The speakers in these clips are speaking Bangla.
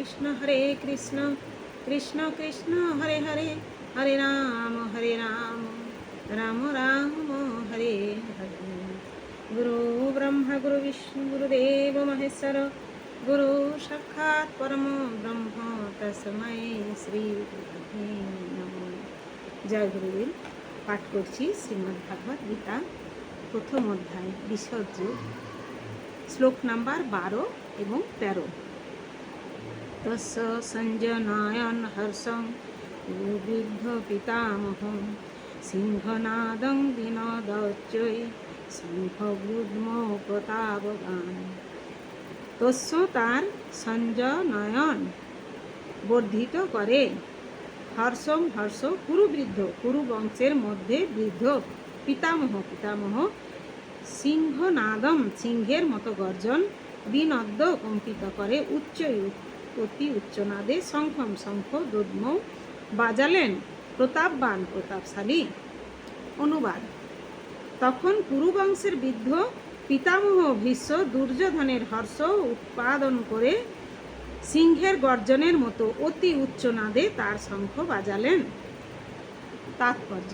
কৃষ্ণ হরে কৃষ্ণ কৃষ্ণ কৃষ্ণ, হরে হরে হরে রাম হরে রাম রাম রাম, হরে হরে। গুরু ব্রহ্মা, গুরু বিষ্ণু গুরুদেব মহেশ্বর, গুরু সাক্ষাৎ পরম ব্রহ্ম তসময় শ্রী জয় গুরুদেব। পাঠ করছি শ্রীমদ্ গীতা, প্রথম অধ্যায় বিসর্যোগ শ্লোক নাম্বার বারো এবং তেরো। তস্য সঞ্জনায়ন হর্ষং বৃদ্ধ পিতামহং সিংহনাদং বিনোদচ্চৈ শঙ্খগুদ্মোপতাবগান তস্য তার সঞ্জনয়ন বর্ধিত করে। হর্ষম হর্ষ কুরুবৃদ্ধ কুরু বংশের মধ্যে বৃদ্ধ পিতামহ পিতামহ সিংহনাদম সিংহের মতো গর্জন বিনদ্দ কম্পিত করে উচ্চ অতি উচ্চনাদে শঙ্খম শঙ্খ দুদ্ম বাজালেন প্রতাপবান প্রতাপশালী অনুবাদ। তখন কুরুবংশের বৃদ্ধ পিতামহ ভীষ্ম দুর্যোধনের হর্ষ উৎপাদন করে সিংহের গর্জনের মতো অতি উচ্চ নাদে তার শঙ্খ বাজালেন। তাৎপর্য।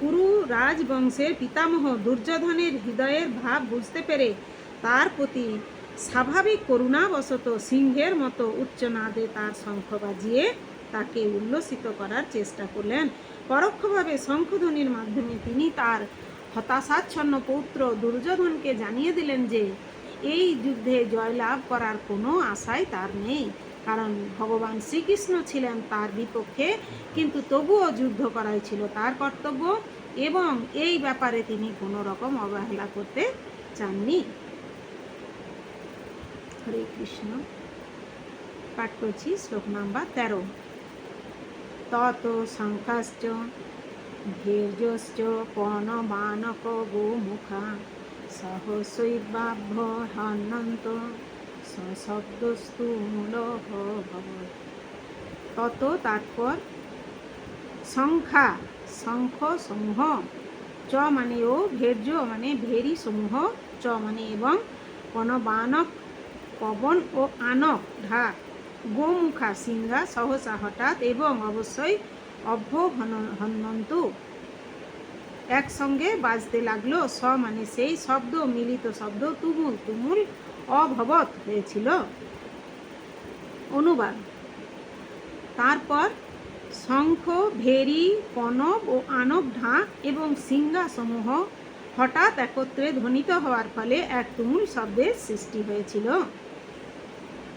কুরু রাজবংশের পিতামহ দুর্যোধনের হৃদয়ের ভাব বুঝতে পেরে তার প্রতি স্বাভাবিক করুণাবশত সিংহের মতো উচ্চনাদে তার শঙ্খ বাজিয়ে তাকে উল্লসিত করার চেষ্টা করলেন। পরোক্ষভাবে শঙ্খধ্বনির মাধ্যমে তিনি তার হতাশাচ্ছন্ন পৌত্র দুর্যোধনকে জানিয়ে দিলেন যে, এই যুদ্ধে জয়লাভ করার কোনো আশাই তার নেই, কারণ ভগবান শ্রীকৃষ্ণ ছিলেন তার বিপক্ষে, কিন্তু তবুও যুদ্ধ করাই ছিল তার কর্তব্য এবং এই ব্যাপারে তিনি কোনো রকম অবহেলা করতে চাননি। হরে কৃষ্ণ। পাঠ করছি শ্লোক নাম্বার তেরো। তত শঙ্খাশ্চ ধীর্যশ্চ পণমানক গোমুখা সহসৈবাভ্য হনন্ত সশব্দস্তু ভবৎ তত তারপর সংখ্যা শঙ্খ সমূহ চ মানে ও ভের্য মানে ভেরি সমূহ চ মানে এবং পণবানক পবন ও আনক ঢাক গোমুখা সিংহা সহসা হঠাৎ এবং অবশ্যই অভ্য হনন্তু একসঙ্গে বাজতে লাগল স মানে সেই শব্দ, মিলিত শব্দ, তুমুল তুমুল অভবত হয়েছিল। অনুবাদ। তারপর শঙ্খ, ভেরি, পনব ও আনব ঢাক এবং সিংহাসমূহ হঠাৎ একত্রে ধ্বনিত হওয়ার ফলে এক তুমুল শব্দের সৃষ্টি হয়েছিল।